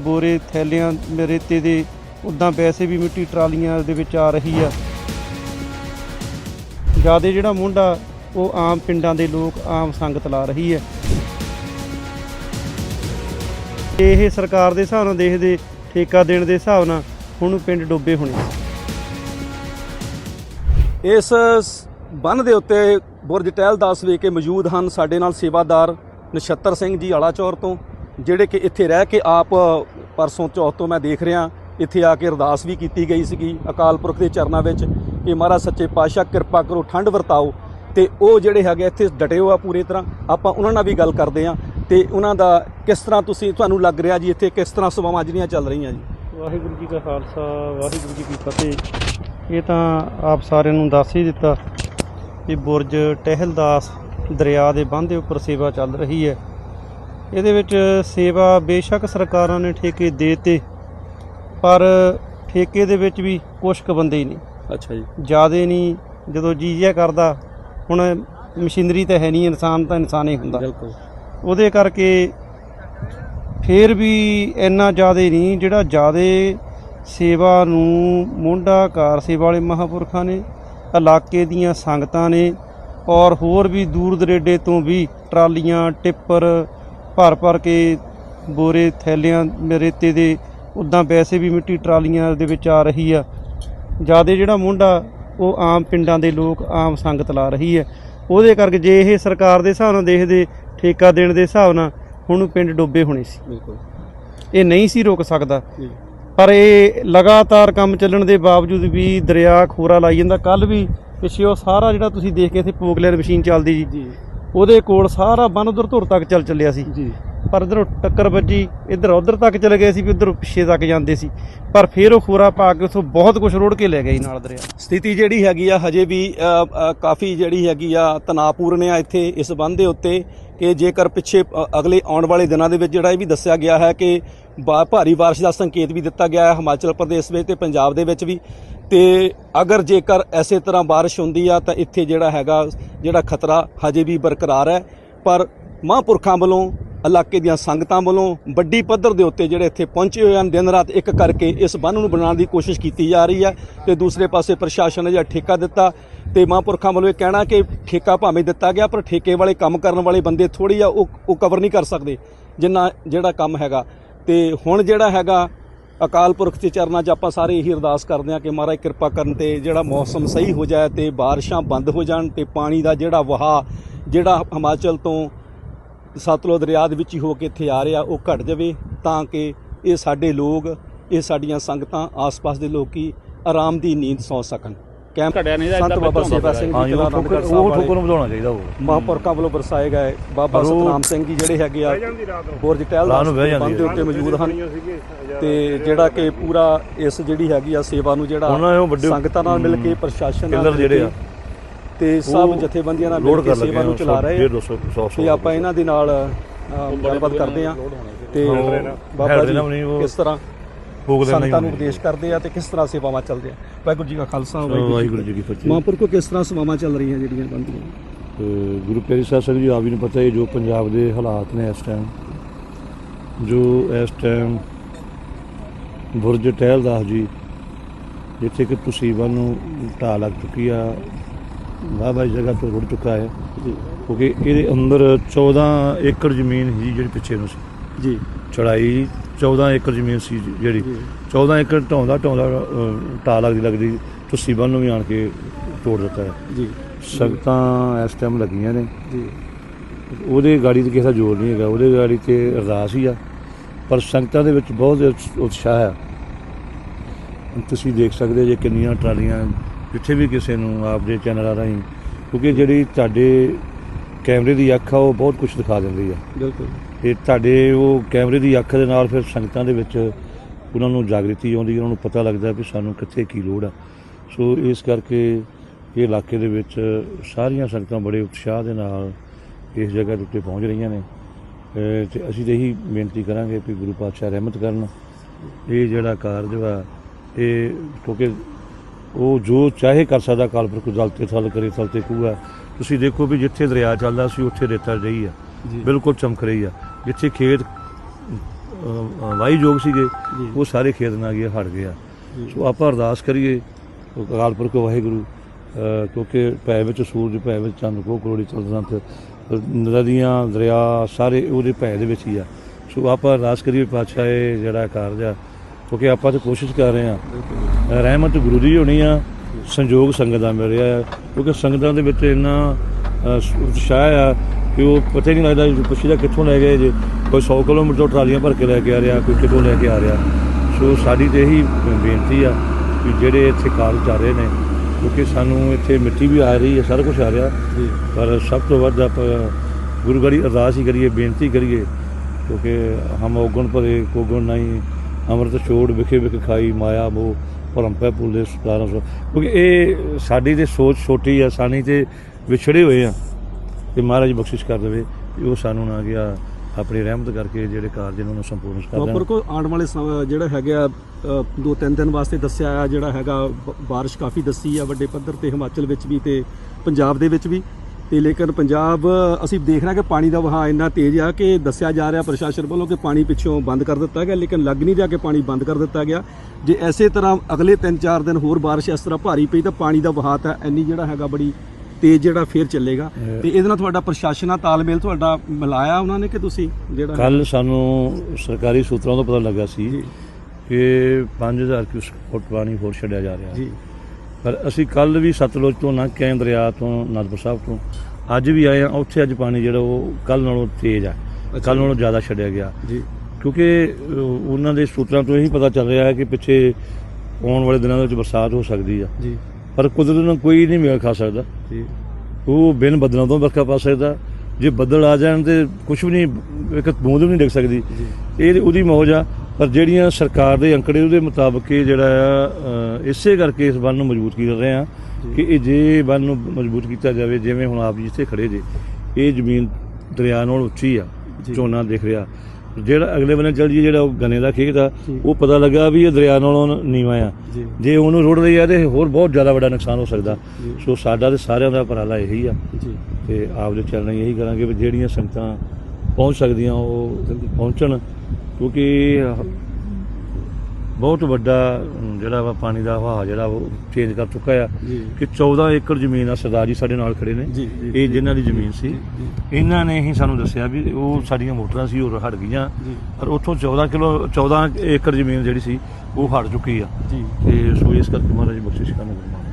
ਬੋਰੇ ਥੈਲਿਆਂ ਰੇਤੇ ਦੇ, ਉਦਾਂ ਵੈਸੇ ਵੀ ਮਿੱਟੀ ਟਰਾਲੀਆਂ ਦੇ ਵਿੱਚ ਆ ਰਹੀ ਆ। ਜ਼ਿਆਦਾ ਜਿਹੜਾ ਮੁੰਡਾ, ਉਹ ਆਮ ਪਿੰਡਾਂ ਦੇ ਲੋਕ, ਆਮ ਸੰਗਤ ਲਾ ਰਹੀ ਹੈ। ਇਹ ਸਰਕਾਰ ਦੇ ਹਿਸਾਬ ਨਾਲ ਦੇਖਦੇ, ਠੇਕਾ ਦੇਣ ਦੇ ਹਿਸਾਬ ਨਾਲ ਹੁਣ ਪਿੰਡ ਡੁੱਬੇ ਹੋਣੇ। ਇਸ ਬੰਨ ਦੇ ਉੱਤੇ ਬੁਰਜ ਟਹਿਲਦਾਸ ਵੇਖ ਕੇ ਮੌਜੂਦ ਹਨ। ਸਾਡੇ ਨਾਲ ਸੇਵਾਦਾਰ ਨਛੱਤਰ ਸਿੰਘ ਜੀ ਆਲਾ ਚੌਰ ਤੋਂ। ਜਿਹੜੇ ਕਿ ਇੱਥੇ ਰਹਿ ਕੇ ਆਪ ਪਰਸੋਂ ਚੌਥ ਤੋਂ ਮੈਂ ਦੇਖ ਰਿਹਾ, ਇੱਥੇ ਆ ਕੇ ਅਰਦਾਸ ਵੀ ਕੀਤੀ ਗਈ ਸੀਗੀ ਅਕਾਲ ਪੁਰਖ ਦੇ ਚਰਨਾਂ ਵਿੱਚ ਕਿ ਮਹਾਰਾਜ ਸੱਚੇ ਪਾਤਸ਼ਾਹ ਕਿਰਪਾ ਕਰੋ, ਠੰਡ ਵਰਤਾਓ। ਤੇ ਉਹ ਜਿਹੜੇ ਹੈਗੇ ਇੱਥੇ ਡਟੇ ਹੋ ਆ ਪੂਰੀ ਤਰ੍ਹਾਂ, ਆਪਾਂ ਉਹਨਾਂ ਨਾਲ ਵੀ ਗੱਲ ਕਰਦੇ ਆ। ਤੇ ਉਹਨਾਂ ਦਾ ਕਿਸ ਤਰ੍ਹਾਂ ਤੁਸੀਂ, ਤੁਹਾਨੂੰ ਲੱਗ ਰਿਹਾ ਜੀ ਇੱਥੇ ਕਿਸ ਤਰ੍ਹਾਂ ਸੇਵਾਵਾਂ ਜਿਹੜੀਆਂ ਚੱਲ ਰਹੀਆਂ ਜੀ? ਵਾਹਿਗੁਰੂ ਜੀ ਕਾ ਖਾਲਸਾ, ਵਾਹਿਗੁਰੂ ਜੀ ਕੀ ਫਤਿਹ। ਇਹ ਤਾਂ ਆਪ ਸਾਰਿਆਂ ਨੂੰ ਦੱਸ ਹੀ ਦਿੱਤਾ ਕਿ ਬੁਰਜ ਟਹਿਲਦਾਸ ਦਰਿਆ ਦੇ ਬੰਨ੍ਹ ਦੇ ਉੱਪਰ ਸੇਵਾ ਚੱਲ ਰਹੀ ਹੈ। ਇਹਦੇ ਵਿੱਚ ਸੇਵਾ ਬੇਸ਼ੱਕ ਸਰਕਾਰਾਂ ਨੇ ਠੇਕੇ ਦੇਤੇ ਪਰ ਠੇਕੇ ਦੇ ਵਿੱਚ ਵੀ ਕੁਛ ਕੁ ਬੰਦੇ ਹੀ ਨੇ ਅੱਛਾ ਜੀ। ਜਿਆਦੇ ਨਹੀਂ ਜਦੋਂ ਜੀ ਜਿਆ ਕਰਦਾ ਹੁਣ ਮਸ਼ੀਨਰੀ ਤਾਂ ਹੈ ਨਹੀਂ ਇਨਸਾਨ ਤਾਂ ਇਨਸਾਨ ਹੀ ਹੁੰਦਾ। ਬਿਲਕੁਲ। ਉਹਦੇ ਕਰਕੇ ਫੇਰ ਵੀ ਇੰਨਾ ਜ਼ਿਆਦਾ ਨਹੀਂ ਜਿਹੜਾ ਜ਼ਿਆਦਾ ਸੇਵਾ ਨੂੰ ਮੋਢਾ ਕਾਰ ਸੇਵਾ ਵਾਲੇ ਮਹਾਪੁਰਖਾਂ ਨੇ ਇਲਾਕੇ ਦੀਆਂ ਸੰਗਤਾਂ ਨੇ ਔਰ ਹੋਰ ਵੀ ਦੂਰ ਦਰੇਡੇ ਤੋਂ ਵੀ ਟਰਾਲੀਆਂ ਟਿੱਪਰ ਭਰ ਭਰ ਕੇ ਬੋਰੇ ਥੈਲਿਆਂ ਰੇਤੇ ਦੇ ਉਦਾਂ ਵੈਸੇ ਵੀ ਮਿੱਟੀ ਟਰਾਲੀਆਂ ਦੇ ਵਿੱਚ ਆ ਰਹੀ ਆ। ਜਿਆਦੇ ਜਿਹੜਾ ਮੁੰਡਾ ਉਹ ਆਮ ਪਿੰਡਾਂ ਦੇ ਲੋਕ ਆਮ ਸੰਗਤ ਲਾ ਰਹੀ ਹੈ ਉਹਦੇ ਕਰਕੇ ਜੇ ਇਹ ਸਰਕਾਰ ਦੇ ਹਿਸਾਬ ਨਾਲ ਦੇਖਦੇ ਠੇਕਾ ਦੇਣ ਦੇ ਹਿਸਾਬ ਨਾਲ ਹੁਣ ਪਿੰਡ ਡੁੱਬੇ ਹੋਣੇ ਸੀ। ਬਿਲਕੁਲ। ਇਹ ਨਹੀਂ ਸੀ ਰੁਕ ਸਕਦਾ। ਪਰ ਇਹ ਲਗਾਤਾਰ ਕੰਮ ਚੱਲਣ ਦੇ ਬਾਵਜੂਦ ਵੀ ਦਰਿਆ ਖੋਰਾ ਲਾਈ ਜਾਂਦਾ। ਕੱਲ ਵੀ ਪਿੱਛੇ ਉਹ ਸਾਰਾ ਜਿਹੜਾ ਤੁਸੀਂ ਦੇਖ ਕੇ ਇੱਥੇ ਪੋਗਲੇਰ ਮਸ਼ੀਨ ਚੱਲਦੀ ਜੀ। ਉਹਦੇ ਕੋਲ ਸਾਰਾ ਬੰਨ ਉਧਰ ਧੁਰ ਤੱਕ ਚੱਲ ਚੱਲਿਆ ਸੀ। ਜੀ। ਪਰ ਇਧਰੋਂ ਟੱਕਰ ਵੱਜੀ ਇਧਰ ਉਧਰ ਤੱਕ ਚਲੇ ਗਏ ਸੀ ਵੀ ਉਧਰ ਪਿੱਛੇ ਤੱਕ ਜਾਂਦੇ ਸੀ। ਪਰ ਫਿਰ ਉਹ ਖੋਰਾ ਪਾ ਕੇ ਉਥੋਂ ਬਹੁਤ ਕੁਝ ਰੋੜ ਕੇ ਲੈ ਗਏ ਨਾਲ ਦਰਿਆ। ਸਥਿਤੀ ਜਿਹੜੀ ਹੈਗੀ ਆ ਹਜੇ ਵੀ ਕਾਫੀ ਜਿਹੜੀ ਹੈਗੀ ਆ ਤਣਾਅਪੂਰਨ ਆ ਇੱਥੇ ਇਸ ਬੰਦ ਦੇ ਉੱਤੇ ਕਿ ਜੇਕਰ ਪਿੱਛੇ ਅਗਲੇ ਆਉਣ ਵਾਲੇ ਦਿਨਾਂ ਦੇ ਵਿੱਚ ਜਿਹੜਾ ਇਹ ਵੀ ਦੱਸਿਆ ਗਿਆ ਹੈ ਕਿ ਭਾਰੀ ਬਾਰਿਸ਼ ਦਾ ਸੰਕੇਤ ਵੀ ਦਿੱਤਾ ਗਿਆ ਹੈ ਹਿਮਾਚਲ ਪ੍ਰਦੇਸ਼ ਵਿੱਚ ਤੇ ਪੰਜਾਬ ਦੇ ਵਿੱਚ ਵੀ। ਤੇ ਅਗਰ ਜੇਕਰ ਐਸੇ ਤਰ੍ਹਾਂ ਬਾਰਿਸ਼ ਹੁੰਦੀ ਆ, ਤਾਂ ਇੱਥੇ ਜਿਹੜਾ ਹੈਗਾ, ਜਿਹੜਾ ਖਤਰਾ ਹਜੇ ਵੀ ਬਰਕਰਾਰ ਹੈ। ਪਰ ਮਹਾਂਪੁਰਖਾਂ ਵੱਲੋਂ, ਇਲਾਕੇ ਦੀਆਂ ਸੰਗਤਾਂ ਵੱਲੋਂ, ਵੱਡੀ ਪੱਧਰ ਦੇ ਉੱਤੇ ਜਿਹੜੇ ਇੱਥੇ ਪਹੁੰਚੇ ਹੋਏ ਹਨ, ਦਿਨ ਰਾਤ ਇੱਕ ਕਰਕੇ ਇਸ ਬੰਨ ਨੂੰ ਬਣਾਉਣ ਦੀ ਕੋਸ਼ਿਸ਼ ਕੀਤੀ ਜਾ ਰਹੀ ਹੈ ਤੇ ਦੂਸਰੇ ਪਾਸੇ ਪ੍ਰਸ਼ਾਸਨ ਨੇ ਜਿਹੜਾ ਠੇਕਾ ਦਿੱਤਾ ਤੇ ਮਹਾਂਪੁਰਖਾਂ ਵੱਲੋਂ ਇਹ ਕਹਿਣਾ ਕਿ ਠੇਕਾ ਭਾਵੇਂ ਦਿੱਤਾ ਗਿਆ, ਪਰ ਠੇਕੇ ਵਾਲੇ ਕੰਮ ਕਰਨ ਵਾਲੇ ਬੰਦੇ ਥੋੜੀ ਆ, ਉਹ ਉਹ ਕਵਰ ਨਹੀਂ ਕਰ ਸਕਦੇ ਜਿੰਨਾ ਜਿਹੜਾ ਕੰਮ ਹੈਗਾ। ਤੇ ਹੁਣ ਜਿਹੜਾ ਹੈਗਾ ਅਕਾਲ ਪੁਰਖ ਦੇ ਚਰਨਾਂ 'ਚ ਆਪਾਂ ਸਾਰੇ ਇਹੀ ਅਰਦਾਸ ਕਰਦੇ ਹਾਂ ਕਿ ਮਹਾਰਾਜ ਕਿਰਪਾ ਕਰਨ ਤੇ ਜਿਹੜਾ ਮੌਸਮ ਸਹੀ ਹੋ ਜਾਏ ਤੇ ਬਾਰਿਸ਼ਾਂ ਬੰਦ ਹੋ ਜਾਣ ਤੇ ਪਾਣੀ ਦਾ ਜਿਹੜਾ ਵਹਾਅ, ਜਿਹੜਾ ਹਿਮਾਚਲ ਤੋਂ ਸਤਲੁਜ ਦਰਿਆ ਦੇ ਵਿੱਚ ਹੀ ਹੋ ਕੇ ਇੱਥੇ ਆ ਰਿਹਾ, ਉਹ ਘਟ ਜਾਵੇ ਤਾਂ ਕਿ ਇਹ ਸਾਡੇ ਲੋਕ, ਇਹ ਸਾਡੀਆਂ ਸੰਗਤਾਂ, ਆਸ-ਪਾਸ ਦੇ ਲੋਕੀ ਆਰਾਮ ਦੀ ਨੀਂਦ ਸੌ ਸਕਣ। ਕੈਂਪ ਘਟਿਆ ਨਹੀਂ ਸੰਤ ਬਾਬਾ ਸੇਵਾ ਸਿੰਘ ਹਾਂ ਜੀ ਉਹ ਠੋਕਰ ਉਹ ਠੋਕਰ ਨੂੰ ਵਧਾਉਣਾ ਚਾਹੀਦਾ ਉਹ। ਮਹਾਂਪੁਰਖਾਂ ਵੱਲੋਂ ਵਰਸਾਏ ਗਏ ਬਾਬਾ ਸਤਨਾਮ ਸਿੰਘ ਜੀ ਜਿਹੜੇ ਹੈਗੇ ਆ ਬੁਰਜ ਟਹਿਲ ਦੇ ਉੱਤੇ ਮੌਜੂਦ ਹਨ। ਤੇ ਜਿਹੜਾ ਕਿ ਪੂਰਾ ਇਸ ਜਿਹੜੀ ਹੈਗੀ ਆ ਸੇਵਾ ਨੂੰ ਜਿਹੜਾ ਉਹਨਾਂ ਨੇ ਉਹ ਵੱਡੇ ਸੰਗਤਾਂ ਨਾਲ ਮਿਲ ਕੇ ਪ੍ਰਸ਼ਾਸਨ ਨਾਲ ਜਿਹੜੇ ਆ ਤੇ ਸਭ ਜਥੇਬੰਦੀਆਂ ਨਾਲ ਮਿਲ ਕੇ ਸੇਵਾ ਨੂੰ ਚਲਾ ਰਹੇ ਆ। 200 100 ਤੇ ਆਪਾਂ ਇਹਨਾਂ ਦੇ ਨਾਲ ਗੱਲਬਾਤ ਕਰਦੇ ਆ ਤੇ ਬਾਬਾ ਜੀ ਕਿਸ ਤਰ੍ਹਾਂ ਭੋਗ ਦੇਣਾ ਸੰਗਤਾਂ ਨੂੰ ਉਪਦੇਸ਼ ਕਰਦੇ ਆ ਤੇ ਕਿਸ ਤਰ੍ਹਾਂ ਸੇਵਾਵਾਂ ਚੱਲਦੀਆਂ? ਵਾਹਿਗੁਰੂ ਜੀ ਕਾ ਖਾਲਸਾ ਵਾਹਿਗੁਰੂ ਜੀ ਕੀ ਫਤਿਹ। ਮਹਾਂਪੁਰ ਕੋ ਕਿਸ ਤਰ੍ਹਾਂ ਸੇਵਾਵਾਂ ਚੱਲ ਰਹੀਆਂ ਜਿਹੜੀਆਂ ਬੰਦੀਆਂ ਤੇ ਗੁਰੂ ਪਿਆਰੀ ਸਾਹਿਬ ਸਿੰਘ ਜੀ ਆਪ ਜੀ ਨੂੰ ਪਤਾ ਹੈ ਜੋ ਪੰਜਾਬ ਦੇ ਹਾਲਾਤ ਨੇ ਇਸ ਟਾਈਮ ਜੋ ਇਸ ਟਾਈਮ ਬੁਰਜ ਟਹਿਲਦਾਸ ਜੀ ਜਿੱਥੇ ਕਿ ਤੁਸੀਬਾਂ ਨੂੰ ਢਾਹ ਲੱਗ ਚੁੱਕੀ ਆ ਵਾਹ ਵਾਹ ਜਗ੍ਹਾ ਤੋਂ ਰੁੜ ਚੁੱਕਾ ਹੈ। ਕਿਉਂਕਿ ਇਹਦੇ ਅੰਦਰ 14 ਏਕੜ ਜ਼ਮੀਨ ਸੀ ਜਿਹੜੀ ਪਿੱਛੇ ਨੂੰ ਸੀ। ਜੀ। ਚੜਾਈ 14 ਏਕੜ ਜ਼ਮੀਨ ਸੀ ਜਿਹੜੀ। ਜੀ। 14 ਏਕੜ ਢਾਉਂਦਾ ਢਾਉਂਦਾ ਢਾਹ ਲੱਗਦੀ ਲੱਗਦੀ ਤੁਸੀਬਾਂ ਨੂੰ ਵੀ ਆਣ ਕੇ ਤੋੜ ਦਿੱਤਾ ਹੈ। ਜੀ। ਸੰਗਤਾਂ ਇਸ ਟਾਈਮ ਲੱਗੀਆਂ ਨੇ। ਜੀ। ਉਹਦੇ ਗਾੜੀ ਤੇ ਕਿਸੇ ਦਾ ਜ਼ੋਰ ਨਹੀਂ ਹੈਗਾ। ਉਹਦੇ ਗਾੜੀ ਤੇ ਅਰਦਾਸ ਹੀ ਆ। ਪਰ ਸੰਗਤਾਂ ਦੇ ਵਿੱਚ ਬਹੁਤ ਉਤਸ਼- ਉਤਸ਼ਾਹ ਆ। ਤੁਸੀਂ ਦੇਖ ਸਕਦੇ ਜੇ ਕਿੰਨੀਆਂ ਟਰਾਲੀਆਂ ਜਿੱਥੇ ਵੀ ਕਿਸੇ ਨੂੰ ਆਪਦੇ ਚੈਨਲਾਂ ਰਾਹੀਂ ਕਿਉਂਕਿ ਜਿਹੜੀ ਤੁਹਾਡੇ ਕੈਮਰੇ ਦੀ ਅੱਖ ਆ ਉਹ ਬਹੁਤ ਕੁਝ ਦਿਖਾ ਦਿੰਦੀ ਆ। ਬਿਲਕੁਲ। ਤੇ ਤੁਹਾਡੇ ਉਹ ਕੈਮਰੇ ਦੀ ਅੱਖ ਦੇ ਨਾਲ ਫਿਰ ਸੰਗਤਾਂ ਦੇ ਵਿੱਚ ਉਹਨਾਂ ਨੂੰ ਜਾਗ੍ਰਿਤੀ ਆਉਂਦੀ ਉਹਨਾਂ ਨੂੰ ਪਤਾ ਲੱਗਦਾ ਵੀ ਸਾਨੂੰ ਕਿੱਥੇ ਕੀ ਲੋੜ ਆ। ਸੋ ਇਸ ਕਰਕੇ ਇਹ ਇਲਾਕੇ ਦੇ ਵਿੱਚ ਸਾਰੀਆਂ ਸੰਗਤਾਂ ਬੜੇ ਉਤਸ਼ਾਹ ਦੇ ਨਾਲ ਇਸ ਜਗ੍ਹਾ ਦੇ ਉੱਤੇ ਪਹੁੰਚ ਰਹੀਆਂ ਨੇ। ਤੇ ਅਸੀਂ ਤਾਂ ਇਹੀ ਬੇਨਤੀ ਕਰਾਂਗੇ ਕਿ ਗੁਰੂ ਪਾਤਸ਼ਾਹ ਰਹਿਮਤ ਕਰਨ। ਇਹ ਜਿਹੜਾ ਕਾਰਜ ਵਾ ਇਹ ਕਿਉਂਕਿ ਉਹ ਜੋ ਚਾਹੇ ਕਰ ਸਕਦਾ ਕਾਲਪੁਰਖ ਦਲ ਤੇ ਥਲ ਕਰੇ ਥਲ ਤੇ ਕੂਆ। ਤੁਸੀਂ ਦੇਖੋ ਵੀ ਜਿੱਥੇ ਦਰਿਆ ਚੱਲਦਾ ਸੀ ਉੱਥੇ ਰੇਤਾ ਰਹੀ ਆ। ਬਿਲਕੁਲ ਚਮਕ ਰਹੀ ਆ। ਜਿੱਥੇ ਖੇਤ ਅ, ਵਾਹੀਯੋਗ ਸੀਗੇ। ਉਹ ਸਾਰੇ ਖੇਤ ਨਾਲ ਗਏ ਹਟ ਗਿਆ ਸੋ ਆਪਾਂ ਅਰਦਾਸ ਕਰੀਏ ਉਹ ਅਕਾਲ ਪੁਰਖ ਵਾਹਿਗੁਰੂ ਕਿਉਂਕਿ ਭੈ ਵਿੱਚ ਸੂਰਜ ਭੈ ਵਿੱਚ ਚੰਦ ਕੋ ਕਰੋੜੀ ਚਲਦੰਤ ਨਦੀਆਂ ਦਰਿਆ ਸਾਰੇ ਉਹਦੇ ਭੈ ਦੇ ਵਿੱਚ ਹੀ ਆ। ਸੋ ਆਪਾਂ ਅਰਦਾਸ ਕਰੀਏ ਪਾਤਸ਼ਾਹ ਇਹ ਜਿਹੜਾ ਕਾਰਜ ਆ ਕਿਉਂਕਿ ਆਪਾਂ ਤਾਂ ਕੋਸ਼ਿਸ਼ ਕਰ ਰਹੇ ਆ। ਰਹਿਮਤ ਗੁਰੂ ਦੀ ਹੋਣੀ ਆ ਸੰਜੋਗ ਸੰਗਤ ਦਾ ਮਿਲ ਰਿਹਾ ਕਿਉਂਕਿ ਸੰਗਤਾਂ ਦੇ ਵਿੱਚ ਇੰਨਾ ਉਤਸ਼ਾਹ ਆ ਕਿ ਉਹ ਪਤਾ ਨਹੀਂ ਲੱਗਦਾ ਪੁੱਛੀਦਾ ਕਿੱਥੋਂ ਲੈ ਗਏ ਜੇ। ਕੋਈ 100 ਕਿਲੋਮੀਟਰ ਤੋਂ ਟਰਾਲੀਆਂ ਭਰ ਕੇ ਲੈ ਕੇ ਆ ਰਿਹਾ ਕੋਈ ਕਿੱਥੋਂ ਲੈ ਕੇ ਆ ਰਿਹਾ। ਸੋ ਸਾਡੀ ਤੇ ਇਹੀ ਬੇਨਤੀ ਆ ਕਿ ਜਿਹੜੇ ਇੱਥੇ ਕਾਰਜ ਚੱਲ ਰਹੇ ਨੇ ਕਿਉਂਕਿ ਸਾਨੂੰ ਇੱਥੇ ਮਿੱਟੀ ਵੀ ਆ ਰਹੀ ਹੈ ਸਾਰਾ ਕੁਝ ਆ ਰਿਹਾ। ਪਰ ਸਭ ਤੋਂ ਵੱਧ ਆਪਾਂ ਗੁਰੂ ਗੜੀ ਅਰਦਾਸ ਹੀ ਕਰੀਏ ਬੇਨਤੀ ਕਰੀਏ ਕਿਉਂਕਿ ਹਮ ਔਗਣ ਭਰੇ ਕੋਗਣ ਨਹੀਂ ਅੰਮ੍ਰਿਤ ਛੋੜ ਵਿਖੇ ਵਿਖ ਖਾਈ ਮਾਇਆ ਮੋਹ ਭਰਮ ਪੈ ਸਤਾਰਾਂ ਸੌ ਕਿਉਂਕਿ ਇਹ ਸਾਡੀ ਤੇ ਸੋਚ ਛੋਟੀ ਆ ਸਾਨੀ ਤੇ ਵਿਛੜੇ ਹੋਏ ਆ। ਤੇ ਮਹਾਰਾਜ ਬਖਸ਼ਿਸ਼ ਕਰ ਦੇਵੇ ਕਿ ਉਹ ਸਾਨੂੰ ਨਾ ਗਿਆ, ਆਪਣੀ ਰਹਿਮਤ ਕਰਕੇ ਜਿਹੜੇ ਕਾਰਜ ਇਹਨਾਂ ਨੂੰ ਸੰਪੂਰਨ ਕਰ ਪ੍ਰੋਪਰ ਦੇਣ ਕੋ ਆਉਣ ਵਾਲੇ ਸਮ- ਜਿਹੜਾ ਹੈਗਾ ਦੋ ਤਿੰਨ ਦਿਨ ਵਾਸਤੇ ਦੱਸਿਆ ਆ, ਜਿਹੜਾ ਹੈਗਾ, ਬ- ਬਾਰਿਸ਼ ਕਾਫੀ ਦੱਸੀ ਆ, ਵੱਡੇ ਪੱਧਰ ਤੇ ਹਿਮਾਚਲ ਵਿੱਚ ਵੀ ਤੇ ਪੰਜਾਬ ਦੇ ਵਿੱਚ ਵੀ। ਤੇ ਲੇਕਿਨ ਪੰਜਾਬ, ਅਸੀਂ ਦੇਖ ਰਹੇ ਕਿ ਪਾਣੀ ਦਾ ਵਹਾਅ ਇੰਨਾ ਤੇਜ਼ ਆ ਕਿ ਦੱਸਿਆ ਜਾ ਰਿਹਾ ਪ੍ਰਸ਼ਾਸਨ ਵੱਲੋਂ ਕਿ ਪਾਣੀ ਪਿੱਛੋਂ ਬੰਦ ਕਰ ਦਿੱਤਾ ਗਿਆ, ਲੇਕਿਨ ਲੱਗ ਨਹੀਂ ਰਿਹਾ ਕਿ ਪਾਣੀ ਬੰਦ ਕਰ ਦਿੱਤਾ ਗਿਆ। ਜੇ ਐਸੇ ਤਰ੍ਹਾਂ ਅਗਲੇ 3-4 ਦਿਨ ਹੋਰ ਬਾਰਿਸ਼ ਇਸ ਤਰ੍ਹਾਂ ਭਾਰੀ ਪਈ, ਤਾਂ ਪਾਣੀ ਦਾ ਵਹਾਅ ਤਾਂ ਇੰਨੀ ਜਿਹੜਾ ਹੈਗਾ ਬੜੀ ਤੇਜ਼ ਜਿਹੜਾ ਫੇਰ ਚੱਲੇਗਾ। ਤੇ ਇਹਦੇ ਨਾਲ ਤੁਹਾਡਾ ਪ੍ਰਸ਼ਾਸਨ ਨਾਲ ਤਾਲਮੇਲ ਤੁਹਾਡਾ ਮਿਲਾਇਆ ਉਹਨਾਂ ਨੇ ਕਿ ਤੁਸੀਂ ਜਿਹੜਾ ਕੱਲ ਸਾਨੂੰ ਸਰਕਾਰੀ ਸੂਤਰਾਂ ਤੋਂ ਪਤਾ ਲੱਗਾ ਸੀ ਕਿ 5000 ਕਿਊਸਕ ਫੁੱਟ ਪਾਣੀ ਹੋਰ ਛੱਡਿਆ ਜਾ ਰਿਹਾ। ਜੀ। ਪਰ ਅਸੀਂ ਕੱਲ ਵੀ ਸਤਲੁਜ ਤੋਂ ਲੰਘ ਕੇ ਦਰਿਆ ਤੋਂ ਅਨੰਦਪੁਰ ਸਾਹਿਬ ਤੋਂ ਅੱਜ ਵੀ ਆਏ ਆ ਉੱਥੇ ਅੱਜ ਪਾਣੀ ਜਿਹੜਾ ਉਹ ਕੱਲ ਨਾਲੋਂ ਤੇਜ਼ ਆ। ਕੱਲ ਨਾਲੋਂ ਜ਼ਿਆਦਾ ਛੱਡਿਆ ਗਿਆ। ਜੀ। ਕਿਉਂਕਿ ਉਹਨਾਂ ਦੇ ਸੂਤਰਾਂ ਤੋਂ ਇਹੀ ਪਤਾ ਚੱਲ ਰਿਹਾ ਹੈ ਕਿ ਪਿੱਛੇ ਆਉਣ ਵਾਲੇ ਦਿਨਾਂ ਦੇ ਵਿੱਚ ਬਰਸਾਤ ਹੋ ਸਕਦੀ ਆ। ਜੀ। ਪਰ ਕੁਦਰਤ ਨੂੰ ਕੋਈ ਨਹੀਂ ਮੇਲ ਖਾ ਸਕਦਾ। ਜੀ। ਉਹ ਬਿਨ ਬੱਦਲਾਂ ਤੋਂ ਵਰਖਾ ਪਾ ਸਕਦਾ। ਜੇ ਬੱਦਲ ਆ ਜਾਣ ਤੇ ਕੁਝ ਵੀ ਨਹੀਂ ਇੱਕ ਬੂੰਦ ਵੀ ਨਹੀਂ ਡਿੱਗ ਸਕਦੀ। ਇਹ ਉਹਦੀ ਮੌਜ ਆ। ਪਰ ਜਿਹੜੀਆਂ ਸਰਕਾਰ ਦੇ ਅੰਕੜੇ ਉਹਦੇ ਮੁਤਾਬਕ ਇਹ ਜਿਹੜਾ ਆ ਇਸੇ ਕਰਕੇ ਇਸ ਬੰਨ ਨੂੰ ਮਜ਼ਬੂਤ ਕਰ ਰਹੇ ਆ ਕਿ ਇਹ ਜੇ ਬੰਨ ਨੂੰ ਮਜ਼ਬੂਤ ਕੀਤਾ ਜਾਵੇ ਜਿਵੇਂ ਹੁਣ ਆਪ ਜਿੱਥੇ ਖੜੇ ਜੇ ਇਹ ਜ਼ਮੀਨ ਦਰਿਆ ਨਾਲ ਉੱਚੀ ਆ। ਝੋਨਾ ਦਿਖ ਰਿਹਾ। ਜਿਹੜਾ ਅਗਲੇ ਬੰਨੇ ਚੱਲ ਜੀ ਜਿਹੜਾ ਉਹ ਗੰਨੇ ਦਾ ਖੇਤ ਆ। ਉਹ ਪਤਾ ਲੱਗਾ ਵੀ ਇਹ ਦਰਿਆ ਨਾਲੋਂ ਨੀਵਾਂ ਆ। ਜੀ। ਉਹਨੂੰ ਰੁੜ ਰਹੀ ਆ ਤੇ ਹੋਰ ਬਹੁਤ ਜ਼ਿਆਦਾ ਵੱਡਾ ਨੁਕਸਾਨ ਹੋ ਸਕਦਾ। ਸੋ ਸਾਡਾ ਤੇ ਸਾਰਿਆਂ ਦਾ ਉਪਰਾਲਾ ਇਹੀ ਆ। ਤੇ ਆਪਦੇ ਚੱਲਣਾ ਇਹੀ ਕਰਾਂਗੇ ਵੀ ਜਿਹੜੀਆਂ ਸੰਗਤਾਂ ਪਹੁੰਚ ਸਕਦੀਆਂ ਉਹ ਪਹੁੰਚਣ ਕਿਉਂਕਿ ਬਹੁਤ ਵੱਡਾ ਜਿਹੜਾ ਵਾ ਪਾਣੀ ਦਾ ਵਹਾਅ ਜਿਹੜਾ ਉਹ ਚੇਂਜ ਕਰ ਚੁੱਕਾ ਆ ਕਿ 14 ਏਕੜ ਜ਼ਮੀਨ ਆ ਸਰਦਾਰ ਜੀ ਸਾਡੇ ਨਾਲ ਖੜੇ ਨੇ। ਇਹ ਜਿਨ੍ਹਾਂ ਦੀ ਜ਼ਮੀਨ ਸੀ। ਇਹਨਾਂ ਨੇ ਹੀ ਸਾਨੂੰ ਦੱਸਿਆ ਵੀ ਉਹ ਸਾਡੀਆਂ ਮੋਟਰਾਂ ਸੀ ਉਹ ਹਟ ਗਈਆਂ। ਪਰ ਉੱਥੋਂ 14 ਕਿਲੋ 14 ਏਕੜ ਜ਼ਮੀਨ ਜਿਹੜੀ ਸੀ ਉਹ ਹਟ ਚੁੱਕੀ ਆ। ਤੇ ਸੋ ਇਸ ਕਰਕੇ ਮਹਾਰਾਜ ਬਖਸ਼ਿਸ਼ ਕਰਨ। ਗੁਰਮਾਨ